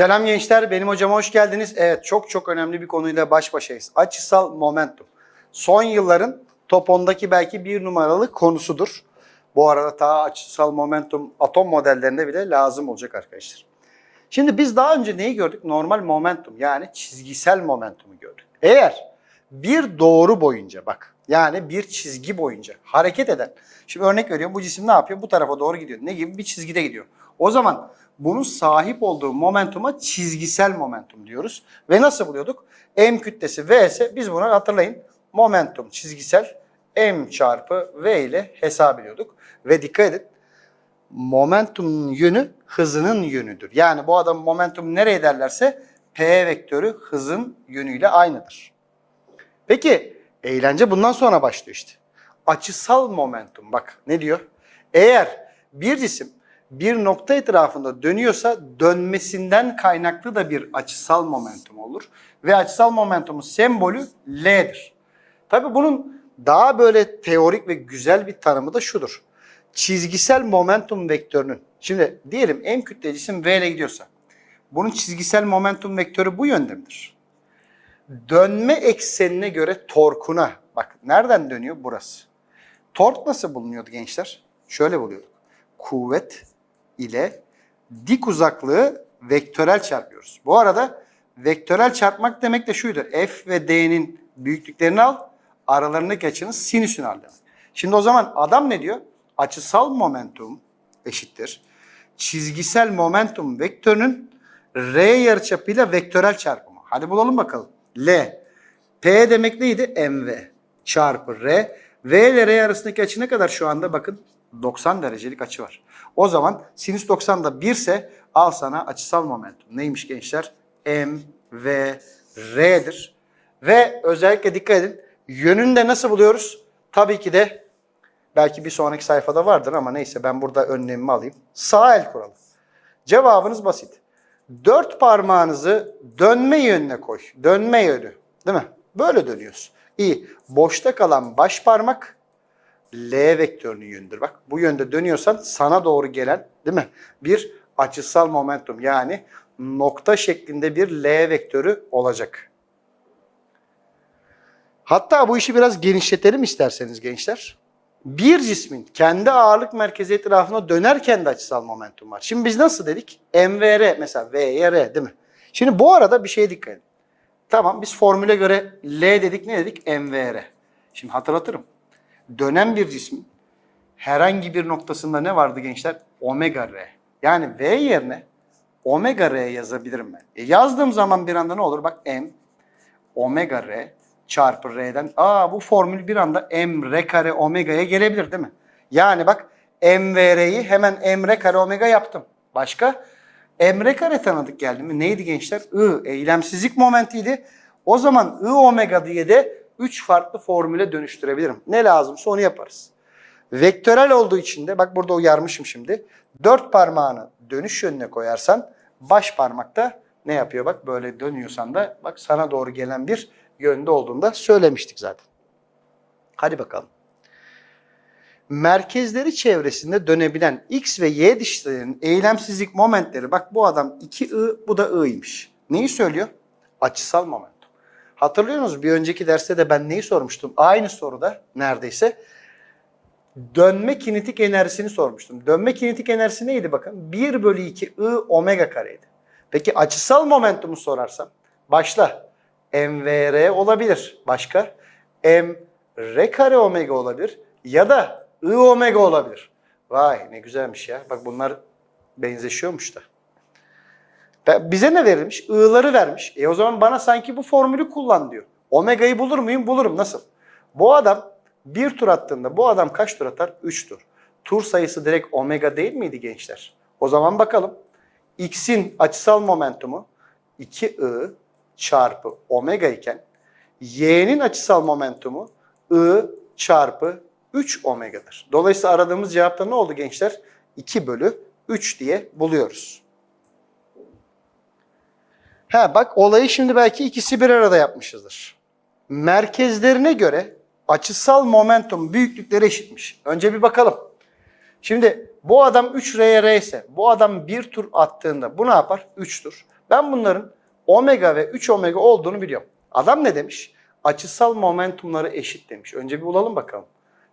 Selam gençler, benim hocama hoş geldiniz. Evet, çok çok önemli bir konuyla baş başayız. Açısal momentum. Son yılların top 10'daki belki bir numaralı konusudur. Bu arada ta açısal momentum atom modellerinde bile lazım olacak arkadaşlar. Şimdi biz daha önce neyi gördük? Normal momentum yani çizgisel momentumu gördük. Eğer bir doğru boyunca bak yani bir çizgi boyunca hareket eden. Şimdi örnek veriyorum bu cisim ne yapıyor? Bu tarafa doğru gidiyor. Ne gibi? Bir çizgide gidiyor. O zaman bunun sahip olduğu momentuma çizgisel momentum diyoruz. Ve nasıl buluyorduk? M kütlesi V ise biz bunu hatırlayın. Momentum çizgisel M çarpı V ile hesap ediyorduk. Ve dikkat edin momentumun yönü hızının yönüdür. Yani bu adam momentum nereye derlerse P vektörü hızın yönüyle aynıdır. Peki eğlence bundan sonra başlıyor işte. Açısal momentum bak ne diyor? Eğer bir cisim bir nokta etrafında dönüyorsa dönmesinden kaynaklı da bir açısal momentum olur. Ve açısal momentumun sembolü L'dir. Tabi bunun daha böyle teorik ve güzel bir tanımı da şudur. Çizgisel momentum vektörünün, şimdi diyelim M kütle cisim V ile gidiyorsa, bunun çizgisel momentum vektörü bu yönde midir? Dönme eksenine göre torkuna, bak nereden dönüyor? Burası. Tork nasıl bulunuyordu gençler? Şöyle buluyorduk. Kuvvet ile dik uzaklığı vektörel çarpıyoruz. Bu arada vektörel çarpmak demek de şuydu. F ve D'nin büyüklüklerini al, aralarındaki açının sinüsünü al demek. Şimdi o zaman adam ne diyor? Açısal momentum eşittir. Çizgisel momentum vektörünün R yarıçapıyla vektörel çarpımı. Hadi bulalım bakalım. L. P demek neydi? MV çarpı R. V ile R arasındaki açı ne kadar şu anda? Bakın 90 derecelik açı var. O zaman sinüs 90 da 1 ise al sana açısal momentum. Neymiş gençler? M, V, R'dir. Ve özellikle dikkat edin. Yönünü de nasıl buluyoruz? Tabii ki de belki bir sonraki sayfada vardır ama neyse ben burada önlemimi alayım. Sağ el kuralı. Cevabınız basit. Dört parmağınızı dönme yönüne koy. Dönme yönü. Değil mi? Böyle dönüyoruz. İyi. Boşta kalan baş parmak L vektörünün yönüdür. Bak bu yönde dönüyorsan sana doğru gelen değil mi? Bir açısal momentum yani nokta şeklinde bir L vektörü olacak. Hatta bu işi biraz genişletelim isterseniz gençler. Bir cismin kendi ağırlık merkezi etrafında dönerken de açısal momentum var. Şimdi biz nasıl dedik? MVR mesela V'ye değil mi? Şimdi bu arada bir şeye dikkat edin. Tamam biz formüle göre L dedik ne dedik? MVR. Şimdi hatırlatırım. Dönen bir cismin herhangi bir noktasında ne vardı gençler? Omega R. Yani V yerine omega R yazabilirim ben. E yazdığım zaman bir anda ne olur? Bak M omega R çarpı R'den. Aa bu formül bir anda M R kare omega'ya gelebilir değil mi? Yani bak M ve R'yi hemen M R kare omega yaptım. Başka? M R kare tanıdık geldi mi? Neydi gençler? I eylemsizlik momentiydi. O zaman I omega diye de 3 farklı formüle dönüştürebilirim. Ne lazımsa onu yaparız. Vektörel olduğu için de bak burada uyarmışım şimdi. Dört parmağını dönüş yönüne koyarsan baş parmakta ne yapıyor? Bak böyle dönüyorsan da bak sana doğru gelen bir yönde olduğunda söylemiştik zaten. Hadi bakalım. Merkezleri çevresinde dönebilen X ve Y dişlerinin eylemsizlik momentleri bak bu adam 2I bu da I'ymiş. Neyi söylüyor? Açısal momentum. Hatırlıyor musunuz? Bir önceki derste de ben neyi sormuştum? Aynı soruda neredeyse dönme kinetik enerjisini sormuştum. Dönme kinetik enerjisi neydi bakın? 1 bölü 2 I omega kareydi. Peki açısal momentumu sorarsam başla. MVR olabilir. Başka? M R kare omega olabilir. Ya da I omega olabilir. Vay ne güzelmiş ya. Bak bunlar benzeşiyormuş da. Be- Bize ne verilmiş? I'ları vermiş. E o zaman bana sanki bu formülü kullan diyor. Omega'yı bulur muyum? Bulurum. Nasıl? Bu adam bir tur attığında bu adam kaç tur atar? 3 tur. Tur sayısı direkt omega değil miydi gençler? O zaman bakalım. X'in açısal momentumu 2I çarpı omega iken y'nin açısal momentumu I çarpı 3 omega'dır. Dolayısıyla aradığımız cevapta ne oldu gençler? 2 bölü 3 diye buluyoruz. Ha bak olayı şimdi belki ikisi bir arada yapmışızdır. Merkezlerine göre açısal momentum büyüklükleri eşitmiş. Önce bir bakalım. Şimdi bu adam 3 R R ise bu adam bir tur attığında bu ne yapar? 3 tur. Ben bunların omega ve 3 omega olduğunu biliyorum. Adam ne demiş? Açısal momentumları eşit demiş. Önce bir bulalım bakalım.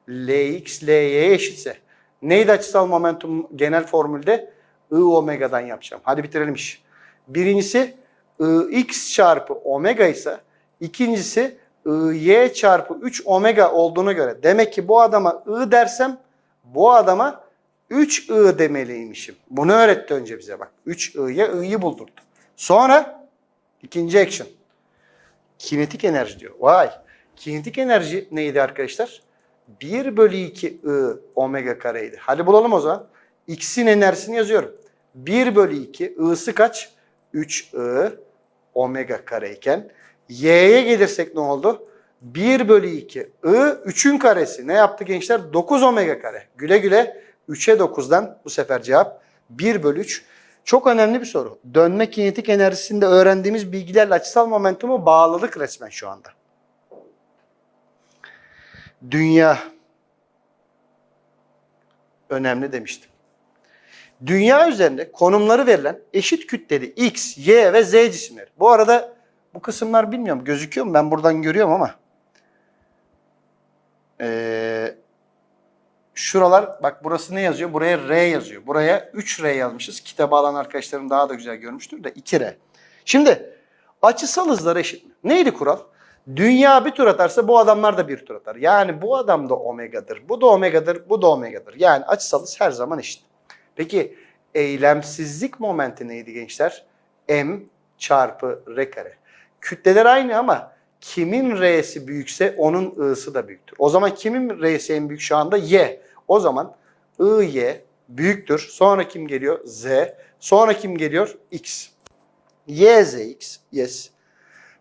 Lx, Ly'ye eşitse. Neydi açısal momentum genel formülde? I omega'dan yapacağım. Hadi bitirelim iş. Birincisi Ix çarpı omega ise ikincisi y çarpı 3 omega olduğuna göre demek ki bu adama I dersem bu adama 3I demeliymişim. Bunu öğretti önce bize bak. 3I'ye I'yi buldurdu. Sonra ikinci action. Kinetik enerji diyor. Vay. Kinetik enerji neydi arkadaşlar? 1 bölü 2 I omega kareydi. Hadi bulalım o zaman. X'in enerjisini yazıyorum. 1 bölü 2 I'sı kaç? 3 I omega kareyken Y'ye gelirsek ne oldu? 1 bölü 2 I 3'ün karesi. Ne yaptı gençler? 9 omega kare. Güle güle 3'e 9'dan bu sefer cevap 1 bölü 3. Çok önemli bir soru. Dönme kinetik enerjisinde öğrendiğimiz bilgilerle açısal momentumu bağladık resmen şu anda. Dünya önemli demiştim. Dünya üzerinde konumları verilen eşit kütleli X, Y ve Z cisimleri. Bu arada bu kısımlar bilmiyorum gözüküyor mu? Ben buradan görüyorum ama. Ee, şuralar bak burası ne yazıyor? Buraya R yazıyor. Buraya 3R yazmışız. Kitabı alan arkadaşlarım daha da güzel görmüştür de 2R. Şimdi açısal hızlar eşit mi? Neydi kural? Dünya bir tur atarsa bu adamlar da bir tur atar. Yani bu adam da omegadır, bu da omegadır, bu da omegadır. Yani açısal hız her zaman eşit. Peki eylemsizlik momenti neydi gençler? M çarpı R kare. Kütleler aynı ama kimin R'si büyükse onun I'sı da büyüktür. O zaman kimin R'si en büyük şu anda? Y. O zaman I, Y büyüktür. Sonra kim geliyor? Z. Sonra kim geliyor? X. Y, Z, X. Yes.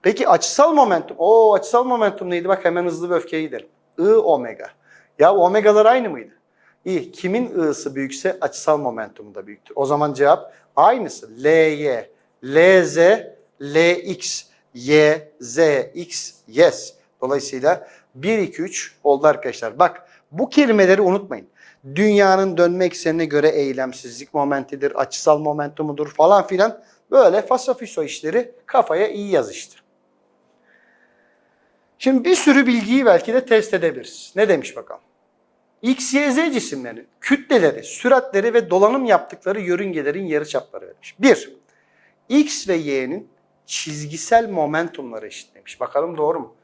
Peki açısal momentum. O açısal momentum neydi? Bak hemen hızlı bir öfkeye gidelim. I omega. Ya omegalar aynı mıydı? İyi. Kimin I'sı büyükse açısal momentumu da büyüktür. O zaman cevap aynısı. Ly, Lz, Lx, Y, Z, X, yes. Dolayısıyla 1, 2, 3 oldu arkadaşlar. Bak bu kelimeleri unutmayın. Dünyanın dönme eksenine göre eylemsizlik momentidir, açısal momentumudur falan filan. Böyle fasafiso işleri kafaya iyi yazıştı. Şimdi bir sürü bilgiyi belki de test edebiliriz. Ne demiş bakalım? X, Y, Z cisimlerinin kütleleri, süratleri ve dolanım yaptıkları yörüngelerin yarıçapları vermiş. 1. X ve Y'nin çizgisel momentumları eşitlemiş. Bakalım doğru mu?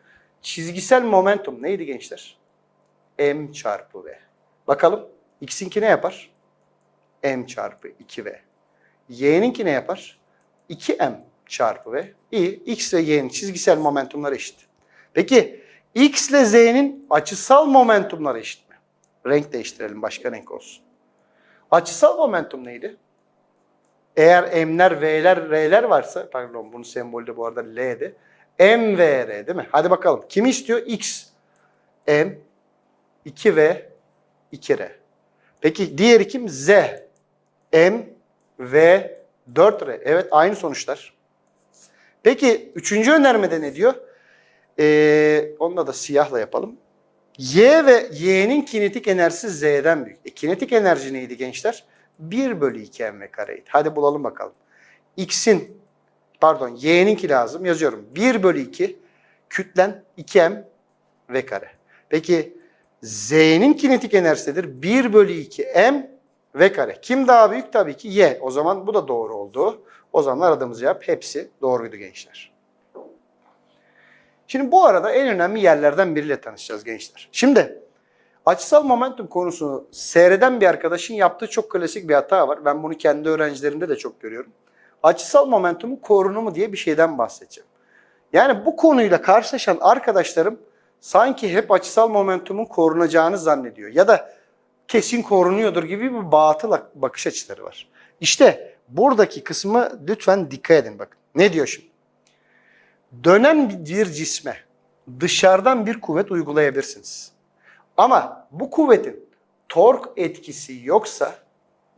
Çizgisel momentum neydi gençler? M çarpı V. Bakalım X'inki ne yapar? M çarpı 2V. Y'ninki ne yapar? 2M çarpı V. İyi. X ve Y'nin çizgisel momentumları eşit. Peki X ile Z'nin açısal momentumları eşit? Renk değiştirelim başka renk olsun. Açısal momentum neydi? Eğer M'ler, V'ler, R'ler varsa, pardon bunun sembolü de bu arada L'di. M ve R değil mi? Hadi bakalım. Kimi istiyor? X. M, 2V, 2R. Peki diğeri kim? Z. M, V, 4R. Evet aynı sonuçlar. Peki üçüncü önermede ne diyor? Ee, onunla da siyahla yapalım. Y ve Y'nin kinetik enerjisi Z'den büyük. E, kinetik enerji neydi gençler? 1 bölü 2 m kareydi. Hadi bulalım bakalım. X'in pardon Y'ninki lazım yazıyorum. 1 bölü 2 kütlen 2m v kare. Peki Z'nin kinetik enerjisidir. 1 bölü 2 m v kare. Kim daha büyük? Tabii ki Y. O zaman bu da doğru oldu. O zaman aradığımız cevap hepsi doğruydu gençler. Şimdi bu arada en önemli yerlerden biriyle tanışacağız gençler. Şimdi açısal momentum konusunu seyreden bir arkadaşın yaptığı çok klasik bir hata var. Ben bunu kendi öğrencilerimde de çok görüyorum. Açısal momentumun korunumu diye bir şeyden bahsedeceğim. Yani bu konuyla karşılaşan arkadaşlarım sanki hep açısal momentumun korunacağını zannediyor. Ya da kesin korunuyordur gibi bir batıl bakış açıları var. İşte buradaki kısmı lütfen dikkat edin bakın. Ne diyor şimdi? Dönen bir cisme dışarıdan bir kuvvet uygulayabilirsiniz. Ama bu kuvvetin tork etkisi yoksa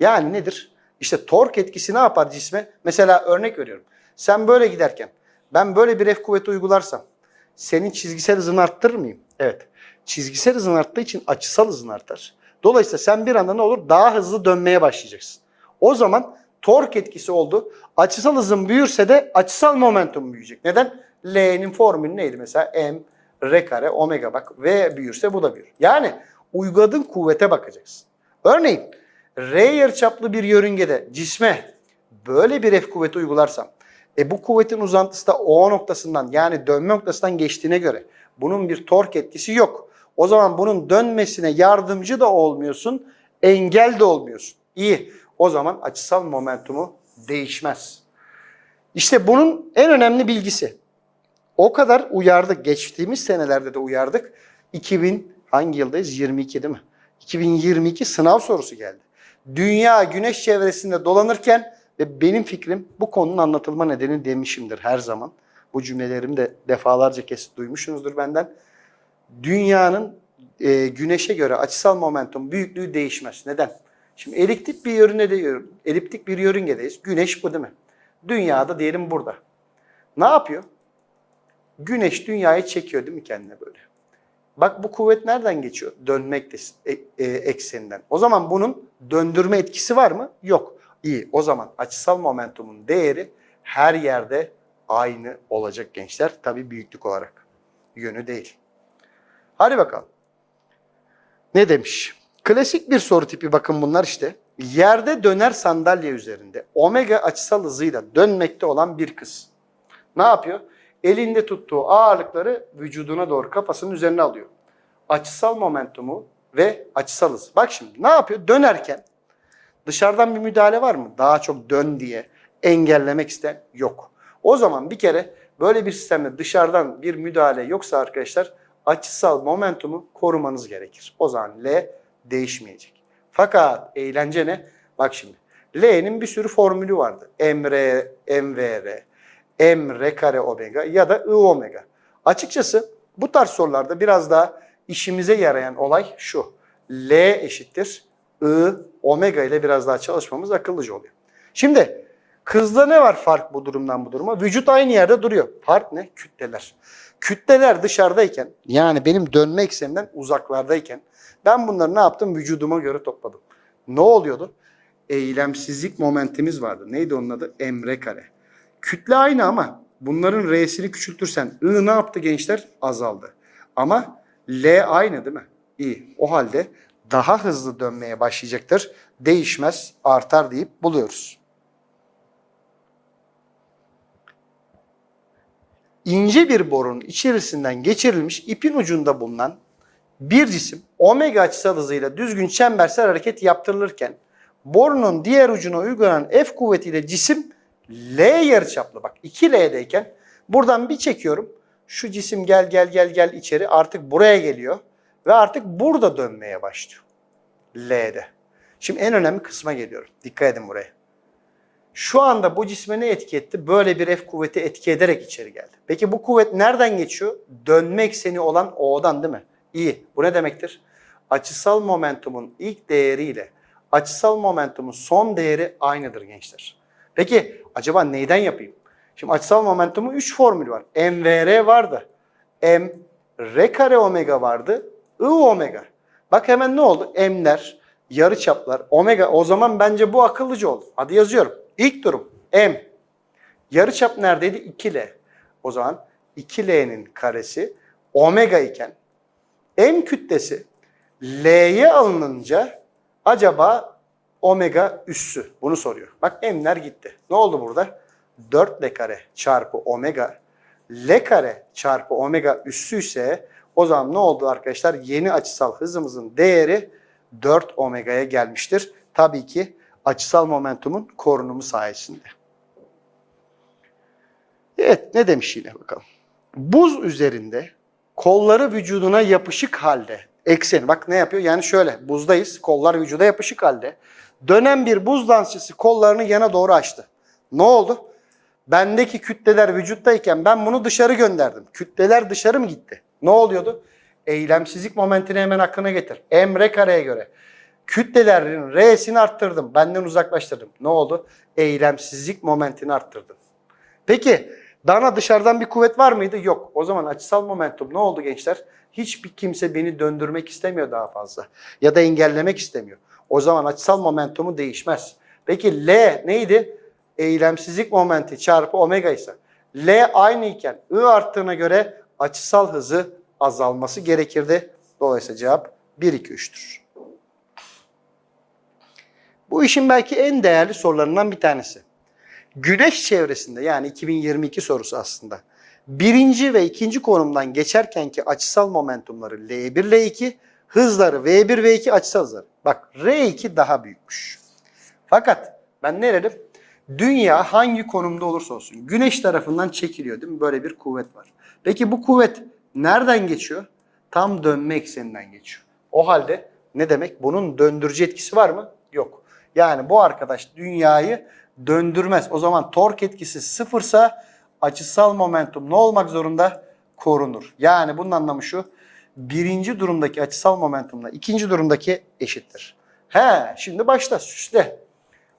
yani nedir? İşte tork etkisi ne yapar cisme? Mesela örnek veriyorum. Sen böyle giderken ben böyle bir F kuvveti uygularsam senin çizgisel hızını arttırır mıyım? Evet. Çizgisel hızın arttığı için açısal hızın artar. Dolayısıyla sen bir anda ne olur? Daha hızlı dönmeye başlayacaksın. O zaman tork etkisi oldu. Açısal hızın büyürse de açısal momentum büyüyecek. Neden? L'nin formülü neydi mesela? M, R kare, omega bak. V büyürse bu da büyür. Yani uyguladığın kuvvete bakacaksın. Örneğin R yarıçaplı bir yörüngede cisme böyle bir F kuvveti uygularsam e bu kuvvetin uzantısı da O noktasından yani dönme noktasından geçtiğine göre bunun bir tork etkisi yok. O zaman bunun dönmesine yardımcı da olmuyorsun, engel de olmuyorsun. İyi. O zaman açısal momentumu değişmez. İşte bunun en önemli bilgisi. O kadar uyardık. Geçtiğimiz senelerde de uyardık. 2000 hangi yıldayız? 22 değil mi? 2022 sınav sorusu geldi. Dünya güneş çevresinde dolanırken ve benim fikrim bu konunun anlatılma nedeni demişimdir her zaman. Bu cümlelerimi de defalarca kez duymuşsunuzdur benden. Dünyanın e, güneşe göre açısal momentum büyüklüğü değişmez. Neden? Şimdi eliptik bir yörüngede, eliptik bir yörüngedeyiz. Güneş bu değil mi? Dünyada diyelim burada. Ne yapıyor? Güneş dünyayı çekiyor değil mi kendine böyle? Bak bu kuvvet nereden geçiyor? Dönmektesin e, e, ekseninden. O zaman bunun döndürme etkisi var mı? Yok. İyi. O zaman açısal momentumun değeri her yerde aynı olacak gençler. Tabii büyüklük olarak. Yönü değil. Hadi bakalım. Ne demiş? Klasik bir soru tipi bakın bunlar işte. Yerde döner sandalye üzerinde omega açısal hızıyla dönmekte olan bir kız. Ne yapıyor? Elinde tuttuğu ağırlıkları vücuduna doğru kafasının üzerine alıyor. Açısal momentumu ve açısal hız. Bak şimdi ne yapıyor? Dönerken dışarıdan bir müdahale var mı? Daha çok dön diye engellemek isteyen yok. O zaman bir kere böyle bir sistemde dışarıdan bir müdahale yoksa arkadaşlar açısal momentumu korumanız gerekir. O zaman L değişmeyecek. Fakat eğlence ne? Bak şimdi. L'nin bir sürü formülü vardı. MR, MVR, M R kare omega ya da I omega. Açıkçası bu tarz sorularda biraz daha işimize yarayan olay şu. L eşittir I omega ile biraz daha çalışmamız akıllıca oluyor. Şimdi kızda ne var fark bu durumdan bu duruma? Vücut aynı yerde duruyor. Fark ne? Kütleler. Kütleler dışarıdayken yani benim dönme eksenimden uzaklardayken ben bunları ne yaptım? Vücuduma göre topladım. Ne oluyordu? Eylemsizlik momentimiz vardı. Neydi onun adı? Emre kare. Kütle aynı ama bunların R'sini küçültürsen I ne yaptı gençler? Azaldı. Ama L aynı değil mi? İyi. O halde daha hızlı dönmeye başlayacaktır. Değişmez, artar deyip buluyoruz. İnce bir borunun içerisinden geçirilmiş ipin ucunda bulunan bir cisim omega açısal hızıyla düzgün çembersel hareket yaptırılırken borunun diğer ucuna uygulanan F kuvvetiyle cisim L yarıçaplı bak 2L'deyken buradan bir çekiyorum. Şu cisim gel gel gel gel içeri artık buraya geliyor ve artık burada dönmeye başlıyor. L'de. Şimdi en önemli kısma geliyorum. Dikkat edin buraya. Şu anda bu cisme ne etki etti? Böyle bir F kuvveti etki ederek içeri geldi. Peki bu kuvvet nereden geçiyor? Dönme ekseni olan O'dan değil mi? İyi. Bu ne demektir? Açısal momentumun ilk değeriyle açısal momentumun son değeri aynıdır gençler. Peki acaba neyden yapayım? Şimdi açısal momentumun 3 formülü var. MVR vardı. M R kare omega vardı. I omega. Bak hemen ne oldu? M'ler, yarıçaplar, omega. O zaman bence bu akıllıca oldu. Hadi yazıyorum. İlk durum M. Yarıçap neredeydi? 2L. O zaman 2L'nin karesi omega iken M kütlesi L'ye alınınca acaba omega üssü bunu soruyor. Bak M'ler gitti. Ne oldu burada? 4L kare çarpı omega L kare çarpı omega üssü ise o zaman ne oldu arkadaşlar? Yeni açısal hızımızın değeri 4 omega'ya gelmiştir. Tabii ki açısal momentumun korunumu sayesinde. Evet ne demiş yine bakalım. Buz üzerinde kolları vücuduna yapışık halde ekseni bak ne yapıyor? Yani şöyle buzdayız kollar vücuda yapışık halde. Dönen bir buz dansçısı kollarını yana doğru açtı. Ne oldu? Bendeki kütleler vücuttayken ben bunu dışarı gönderdim. Kütleler dışarı mı gitti? Ne oluyordu? Eylemsizlik momentini hemen aklına getir. Emre kareye göre. Kütlelerin R'sini arttırdım. Benden uzaklaştırdım. Ne oldu? Eylemsizlik momentini arttırdım. Peki bana dışarıdan bir kuvvet var mıydı? Yok. O zaman açısal momentum ne oldu gençler? Hiçbir kimse beni döndürmek istemiyor daha fazla. Ya da engellemek istemiyor. O zaman açısal momentumu değişmez. Peki L neydi? Eylemsizlik momenti çarpı omega ise L aynı iken I arttığına göre açısal hızı azalması gerekirdi. Dolayısıyla cevap 1, 2, 3'tür. Bu işin belki en değerli sorularından bir tanesi. Güneş çevresinde yani 2022 sorusu aslında. Birinci ve ikinci konumdan geçerkenki açısal momentumları L1, L2, hızları V1, V2 açısal hızları. Bak R2 daha büyükmüş. Fakat ben ne dedim? Dünya hangi konumda olursa olsun güneş tarafından çekiliyor değil mi? Böyle bir kuvvet var. Peki bu kuvvet nereden geçiyor? Tam dönme ekseninden geçiyor. O halde ne demek? Bunun döndürücü etkisi var mı? Yok. Yani bu arkadaş dünyayı döndürmez. O zaman tork etkisi sıfırsa açısal momentum ne olmak zorunda? Korunur. Yani bunun anlamı şu. Birinci durumdaki açısal momentumla ikinci durumdaki eşittir. He şimdi başla süsle.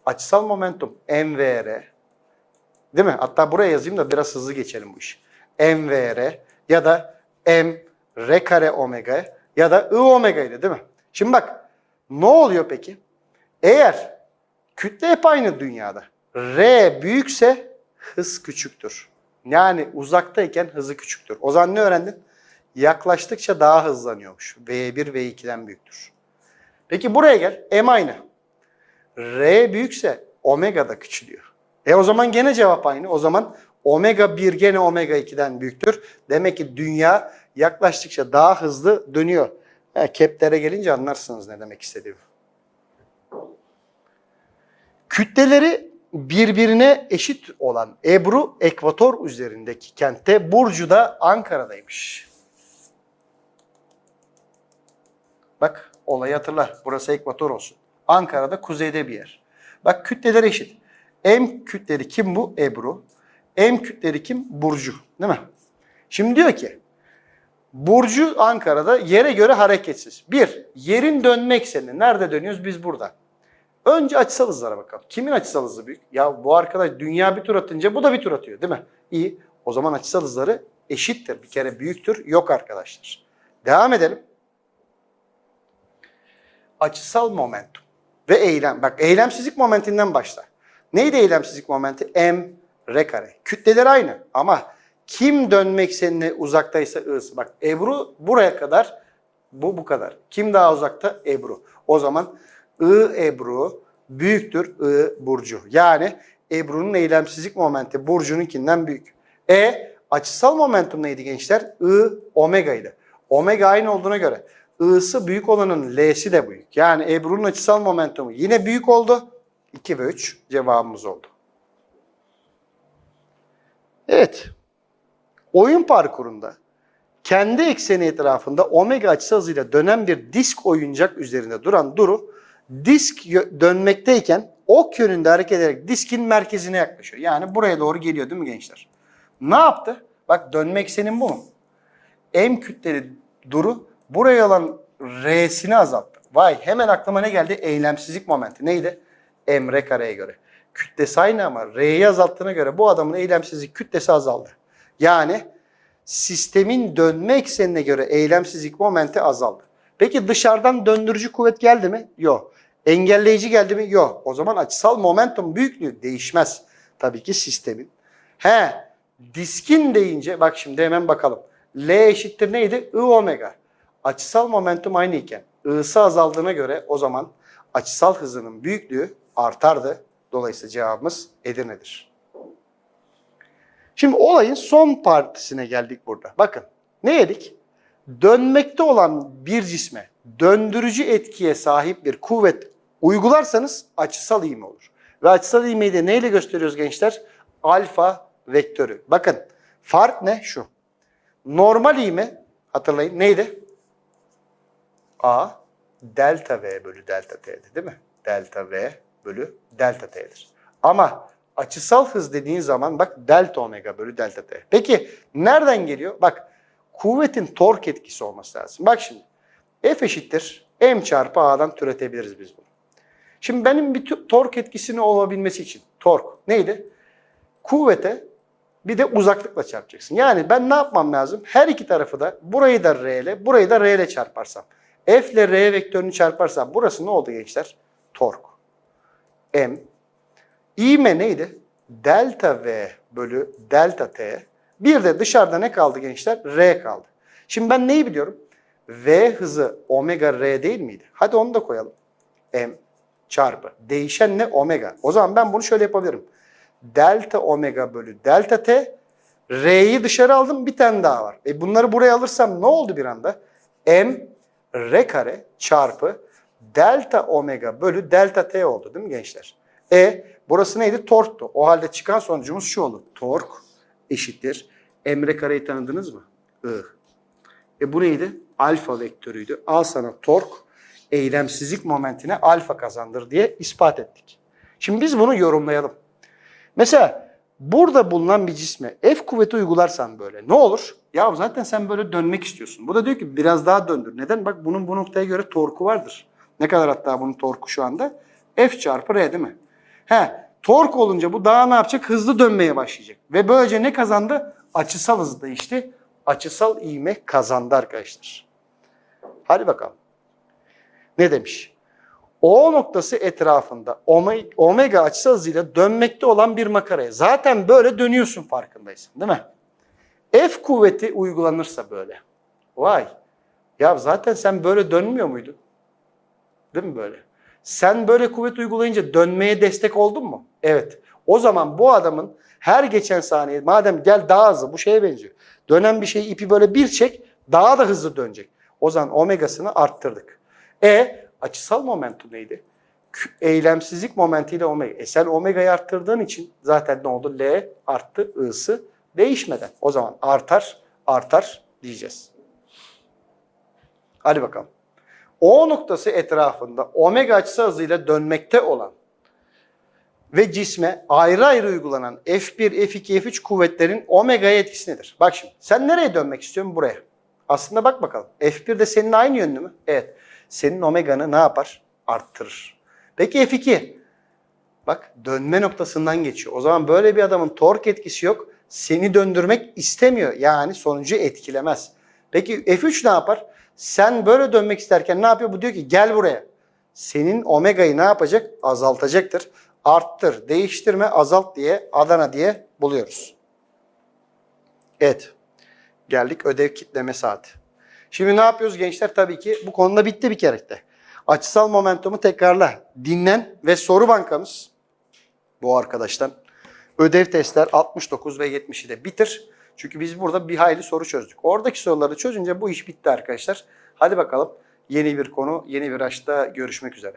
Açısal momentum mvr değil mi? Hatta buraya yazayım da biraz hızlı geçelim bu işi. mvr ya da m r kare omega ya da i omega ile değil mi? Şimdi bak ne oluyor peki? Eğer kütle hep aynı dünyada. R büyükse hız küçüktür. Yani uzaktayken hızı küçüktür. O zaman ne öğrendin? Yaklaştıkça daha hızlanıyormuş. V1 V2'den büyüktür. Peki buraya gel. M aynı. R büyükse omega da küçülüyor. E o zaman gene cevap aynı. O zaman omega 1 gene omega 2'den büyüktür. Demek ki dünya yaklaştıkça daha hızlı dönüyor. Ha, keplere gelince anlarsınız ne demek istediğimi. Kütleleri birbirine eşit olan Ebru ekvator üzerindeki kentte Burcu da Ankara'daymış. Bak olayı hatırla. Burası ekvator olsun. Ankara'da kuzeyde bir yer. Bak kütleler eşit. M kütleri kim bu? Ebru. M kütleri kim? Burcu. Değil mi? Şimdi diyor ki Burcu Ankara'da yere göre hareketsiz. Bir, yerin dönme ekseni. Nerede dönüyoruz? Biz burada. Önce açısal hızlara bakalım. Kimin açısal hızı büyük? Ya bu arkadaş dünya bir tur atınca bu da bir tur atıyor değil mi? İyi. O zaman açısal hızları eşittir. Bir kere büyüktür. Yok arkadaşlar. Devam edelim. Açısal momentum ve eylem. Bak eylemsizlik momentinden başla. Neydi eylemsizlik momenti? M r kare. Kütleler aynı ama kim dönme eksenine uzaktaysa ısı. Bak Ebru buraya kadar bu bu kadar. Kim daha uzakta? Ebru. O zaman I Ebru büyüktür I Burcu. Yani Ebru'nun eylemsizlik momenti Burcu'nunkinden büyük. E açısal momentum neydi gençler? I omega idi. Omega aynı olduğuna göre I'sı büyük olanın L'si de büyük. Yani Ebru'nun açısal momentumu yine büyük oldu. 2 ve 3 cevabımız oldu. Evet. Oyun parkurunda kendi ekseni etrafında omega açısı hızıyla dönen bir disk oyuncak üzerinde duran Duru disk dönmekteyken ok yönünde hareket ederek diskin merkezine yaklaşıyor. Yani buraya doğru geliyor değil mi gençler? Ne yaptı? Bak dönme eksenin bu mu? M kütleli Duru buraya olan R'sini azalttı. Vay hemen aklıma ne geldi? Eylemsizlik momenti. Neydi? M R kareye göre. Kütlesi aynı ama R'yi azalttığına göre bu adamın eylemsizlik kütlesi azaldı. Yani sistemin dönme eksenine göre eylemsizlik momenti azaldı. Peki dışarıdan döndürücü kuvvet geldi mi? Yok. Engelleyici geldi mi? Yok. O zaman açısal momentum büyüklüğü değişmez. Tabii ki sistemin. He, diskin deyince bak şimdi hemen bakalım. L eşittir neydi? I omega. Açısal momentum aynı iken I'sı azaldığına göre o zaman açısal hızının büyüklüğü artardı. Dolayısıyla cevabımız Edirne'dir. Şimdi olayın son partisine geldik burada. Bakın ne yedik? Dönmekte olan bir cisme döndürücü etkiye sahip bir kuvvet uygularsanız açısal ivme olur. Ve açısal ivmeyi de neyle gösteriyoruz gençler? Alfa vektörü. Bakın fark ne? Şu. Normal ivme hatırlayın neydi? A delta V bölü delta T'di değil mi? Delta V bölü delta T'dir. Ama açısal hız dediğin zaman bak delta omega bölü delta T. Peki nereden geliyor? Bak kuvvetin tork etkisi olması lazım. Bak şimdi F eşittir M çarpı A'dan türetebiliriz biz bunu. Şimdi benim bir tork etkisini olabilmesi için tork neydi? Kuvvete bir de uzaklıkla çarpacaksın. Yani ben ne yapmam lazım? Her iki tarafı da burayı da R ile, burayı da R ile çarparsam. F ile R vektörünü çarparsam burası ne oldu gençler? Tork. M İğme neydi? Delta V bölü delta T. Bir de dışarıda ne kaldı gençler? R kaldı. Şimdi ben neyi biliyorum? V hızı omega R değil miydi? Hadi onu da koyalım. M çarpı. Değişen ne? Omega. O zaman ben bunu şöyle yapabilirim. Delta omega bölü delta T. R'yi dışarı aldım bir tane daha var. E bunları buraya alırsam ne oldu bir anda? M R kare çarpı delta omega bölü delta T oldu değil mi gençler? E burası neydi? Torktu. O halde çıkan sonucumuz şu olur. Tork eşittir. Emre kareyi tanıdınız mı? I. E bu neydi? Alfa vektörüydü. Al sana tork eylemsizlik momentine alfa kazandır diye ispat ettik. Şimdi biz bunu yorumlayalım. Mesela burada bulunan bir cisme F kuvveti uygularsan böyle ne olur? Ya zaten sen böyle dönmek istiyorsun. Bu da diyor ki biraz daha döndür. Neden? Bak bunun bu noktaya göre torku vardır. Ne kadar hatta bunun torku şu anda? F çarpı R değil mi? He, tork olunca bu daha ne yapacak? Hızlı dönmeye başlayacak. Ve böylece ne kazandı? Açısal hız değişti. Açısal ivme kazandı arkadaşlar. Hadi bakalım. Ne demiş? O noktası etrafında ome- omega açısal hızıyla dönmekte olan bir makaraya. Zaten böyle dönüyorsun farkındaysan değil mi? F kuvveti uygulanırsa böyle. Vay. Ya zaten sen böyle dönmüyor muydun? Değil mi böyle? Sen böyle kuvvet uygulayınca dönmeye destek oldun mu? Evet. O zaman bu adamın her geçen saniye madem gel daha hızlı bu şeye benziyor. Dönen bir şeyi ipi böyle bir çek daha da hızlı dönecek. O zaman omegasını arttırdık. E açısal momentum neydi? Eylemsizlik momentiyle omega. E sen omega'yı arttırdığın için zaten ne oldu? L arttı, I'sı değişmeden. O zaman artar, artar diyeceğiz. Hadi bakalım. O noktası etrafında omega açısı hızıyla dönmekte olan ve cisme ayrı ayrı uygulanan F1, F2, F3 kuvvetlerin omega'ya etkisi nedir? Bak şimdi sen nereye dönmek istiyorsun? Buraya. Aslında bak bakalım. F1 de senin aynı yönlü mü? Evet. Senin omeganı ne yapar? Arttırır. Peki F2? Bak dönme noktasından geçiyor. O zaman böyle bir adamın tork etkisi yok. Seni döndürmek istemiyor. Yani sonucu etkilemez. Peki F3 ne yapar? Sen böyle dönmek isterken ne yapıyor? Bu diyor ki gel buraya. Senin omegayı ne yapacak? Azaltacaktır. Arttır, değiştirme, azalt diye Adana diye buluyoruz. Evet. Geldik ödev kitleme saati. Şimdi ne yapıyoruz gençler? Tabii ki bu konuda bitti bir kere de. Açısal momentumu tekrarla, dinlen ve soru bankamız bu arkadaştan. Ödev testler 69 ve 70'i de bitir. Çünkü biz burada bir hayli soru çözdük. Oradaki soruları çözünce bu iş bitti arkadaşlar. Hadi bakalım yeni bir konu, yeni bir açta görüşmek üzere.